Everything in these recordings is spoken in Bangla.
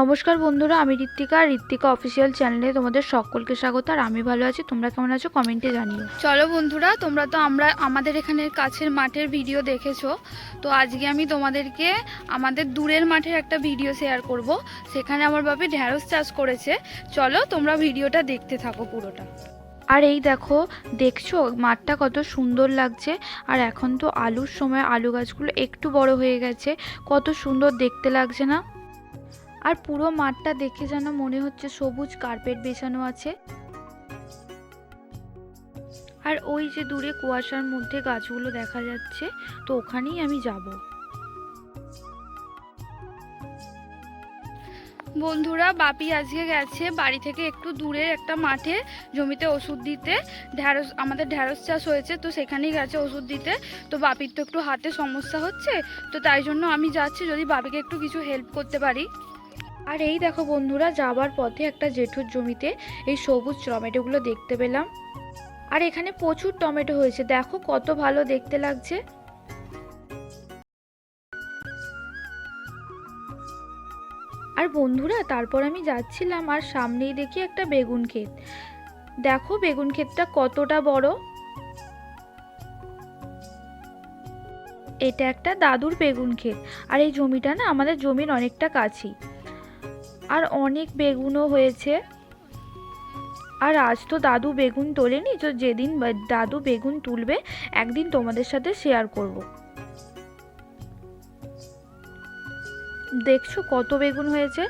নমস্কার বন্ধুরা, আমি ঋত্বিকা। ঋত্বিকা অফিসিয়াল চ্যানেলে তোমাদের সকলকে স্বাগত, আর আমি ভালো আছি। তোমরা কেমন আছো? কমেন্টে জানিও। চলো বন্ধুরা, তোমরা তো আমরা আমাদের এখানের কাছের মাঠের ভিডিও দেখেছ। তো আজকে আমি তোমাদেরকে আমাদের দূরের মাঠের একটা ভিডিও শেয়ার করব। সেখানে আমার বাপি ঢ্যাঁড়স চাষ করেছে। চলো তোমরা ভিডিওটা দেখতে থাকো পুরোটা। আর এই দেখো, দেখছ? মাঠটা কত সুন্দর লাগছে। আর এখন তো আলুর সময় আলু গাছগুলো একটু বড় হয়ে গেছে। কত সুন্দর দেখতে লাগছে না? আর পুরো মাঠটা দেখে যেন মনে হচ্ছে সবুজ কার্পেট বেছানো আছে। আর ওই যে দূরে কুয়াশার মধ্যে গাছগুলো দেখা যাচ্ছে, তো ওখানেই আমি যাব। বন্ধুরা, বাপি আজকে গেছে বাড়ি থেকে একটু দূরের একটা মাঠে জমিতে ওষুধ দিতে। ঢ্যাঁড়স, আমাদের ঢ্যাঁড়স চাষ হয়েছে, তো সেখানেই গেছে ওষুধ দিতে। তো বাপির তো একটু হাতে সমস্যা হচ্ছে, তো তাই জন্য আমি যাচ্ছি, যদি বাপিকে একটু কিছু হেল্প করতে পারি। আর এই দেখো বন্ধুরা, যাবার পথে একটা জেঠুর জমিতে এই সবুজ টমেটোগুলো দেখতে পেলাম। আর এখানে প্রচুর টমেটো হয়েছে, দেখো কত ভালো দেখতে লাগছে। আর বন্ধুরা, তারপর আমি যাচ্ছিলাম আর সামনেই দেখি একটা বেগুন ক্ষেত। দেখো বেগুন ক্ষেতটা কতটা বড়। এটা একটা দাদুর বেগুন ক্ষেত। আর এই জমিটা না আমাদের জমির অনেকটা কাছেই। আর অনেক বেগুনও হয়েছে। আর আজ তো দাদু বেগুন তোলেনি, তো যেদিন দাদু বেগুন তুলবে, একদিন তোমাদের সাথে শেয়ার করব। দেখছ কত বেগুন হয়েছে?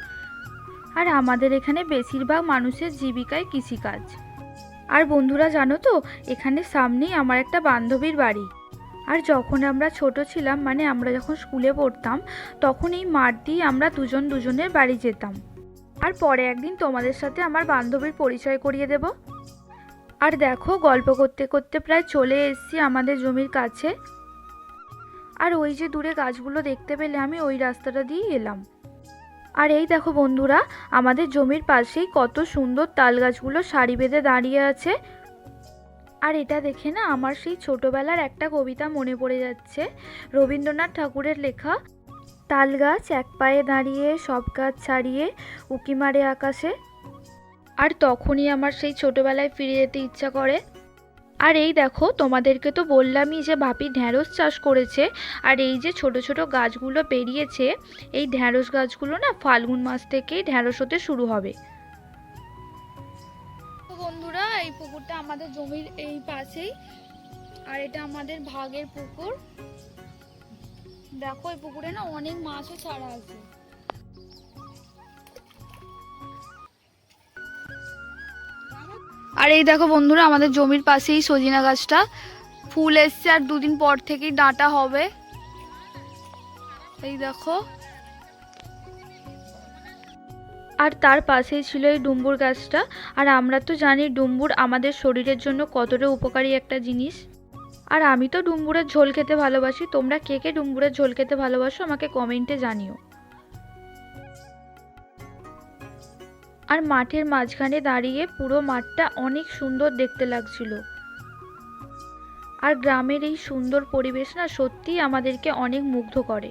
আর আমাদের এখানে বেশিরভাগ মানুষের জীবিকায় কৃষিকাজ। আর বন্ধুরা জানো তো, এখানে সামনেই আমার একটা বান্ধবীর বাড়ি। আর যখন আমরা ছোট ছিলাম মানে আমরা যখন স্কুলে পড়তাম, তখন এই মাঠ দিয়ে আমরা দুজন দুজনের বাড়ি যেতাম। আর পরে একদিন তোমাদের সাথে আমার বান্ধবীর পরিচয় করিয়ে দেব। আর দেখো, গল্প করতে করতে প্রায় চলে এসেছি আমাদের জমির কাছে। আর ওই যে দূরে গাছগুলো দেখতে পেলে আমি ওই রাস্তাটা দিয়েই এলাম। আর এই দেখো বন্ধুরা, আমাদের জমির পাশেই কত সুন্দর তাল গাছগুলো সারি বেঁধে দাঁড়িয়ে আছে। আর এটা দেখে না আমার সেই ছোটবেলার একটা কবিতা মনে পড়ে যাচ্ছে। রবীন্দ্রনাথ ঠাকুরের লেখা তাল গাছ এক পায়ে দাঁড়িয়ে, সব গাছ ছাড়িয়ে উকি মারে আকাশে। আর তখনই আমার সেই ছোটোবেলায় ফিরে যেতে ইচ্ছা করে। আর এই দেখো, তোমাদেরকে তো বললামই যে ভাপি ঢ্যাঁড়স চাষ করেছে। আর এই যে ছোট ছোট গাছগুলো বেরিয়েছে এই ঢ্যাঁড়স গাছগুলো না ফাল্গুন মাস থেকেই ঢ্যাঁড়স হতে শুরু হবে। বন্ধুরা, এই পুকুরটা আমাদের জমির এই পাশেই। আর এটা আমাদের ভাগের পুকুর। দেখো এই পুকুরে না অনেক মাছও ছাড়া আছে। আর এই দেখো বন্ধুরা, আমাদের জমির পাশেই সজিনা গাছটা। ফুল এসছে আর দুদিন পর থেকেই ডাঁটা হবে। এই দেখো। আর তার পাশেই ছিল এই ডুম্বুর গাছটা। আর আমরা তো জানি ডুম্বুর আমাদের শরীরের জন্য কতটা উপকারী একটা জিনিস। আর আমি তো ডুম্বুরের ঝোল খেতে ভালোবাসি। তোমরা কে কে ডুম্বুরের ঝোল খেতে ভালোবাসো আমাকে কমেন্টে জানিও। আর মাঠের মাঝখানে দাঁড়িয়ে পুরো মাঠটা অনেক সুন্দর দেখতে লাগছিল। আর গ্রামের এই সুন্দর পরিবেশ না সত্যিই আমাদেরকে অনেক মুগ্ধ করে।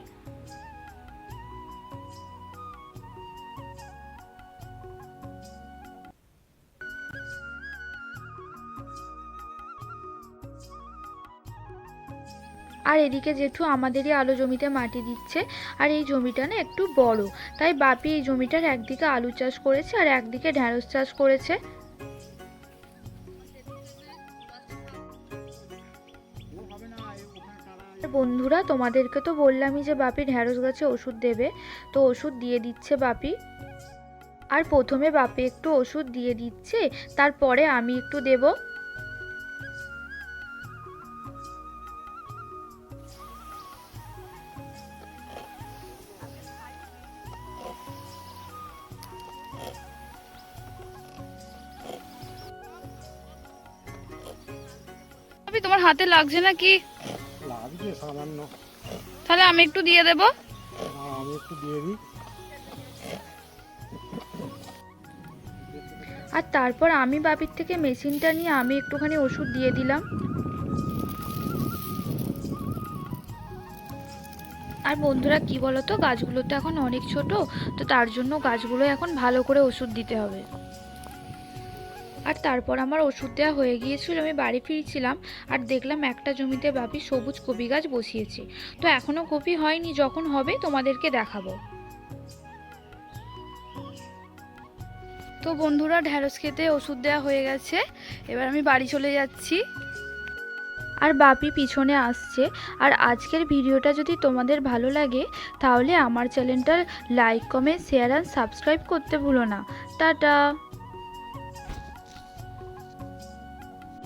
আর এদিকে জেঠু আমাদেরই আলু জমিতে মাটি দিচ্ছে, আর এই জমিটা না একটু বড়। তাই বাপি এই জমিটার একদিকে আলু চাষ করেছে আর একদিকে ঢ্যাঁড়স চাষ করেছে। বন্ধুরা, তোমাদেরকে তো বললামই যে বাপি ঢ্যাঁড়স গাছে ওষুধ দেবে, তো ওষুধ দিয়ে দিচ্ছে বাপি। আর প্রথমে বাপি একটু ওষুধ দিয়ে দিচ্ছে, তারপরে আমি একটু দেবো। তোমার হাতে লাগছে নাকি? লাগছে সামান্য। তাহলে আমি একটু দিয়ে দেবো। আমি একটু দিয়ে দিই। আর তারপর আমি বাপির থেকে মেশিনটা নিয়ে আমি একটুখানি ওষুধ দিয়ে দিলাম। আর বন্ধুরা কি বলো তো গাছগুলো তো এখন অনেক ছোট তো তার জন্য গাছগুলো এখন ভালো করে ওষুধ দিতে হবে। আর তারপর আমার ওষুধ দেওয়া হয়ে গিয়েছিল, আমি বাড়ি ফিরছিলাম আর দেখলাম একটা জমিতে বাপি সবুজ কপি গাছ বসিয়েছে। তো এখনও কপি হয়নি, যখন হবে তোমাদেরকে দেখাবো। তো বন্ধুরা ঢ্যাঁড়স খেতে ওষুধ দেওয়া হয়ে গেছে, এবার আমি বাড়ি চলে যাচ্ছি। আর বাপি পিছনে আসছে, আর আজকের ভিডিওটা যদি তোমাদের ভালো লাগে, তাহলে আমার চ্যানেলটা like, comment, share and subscribe করতে ভুলো না। টাটা!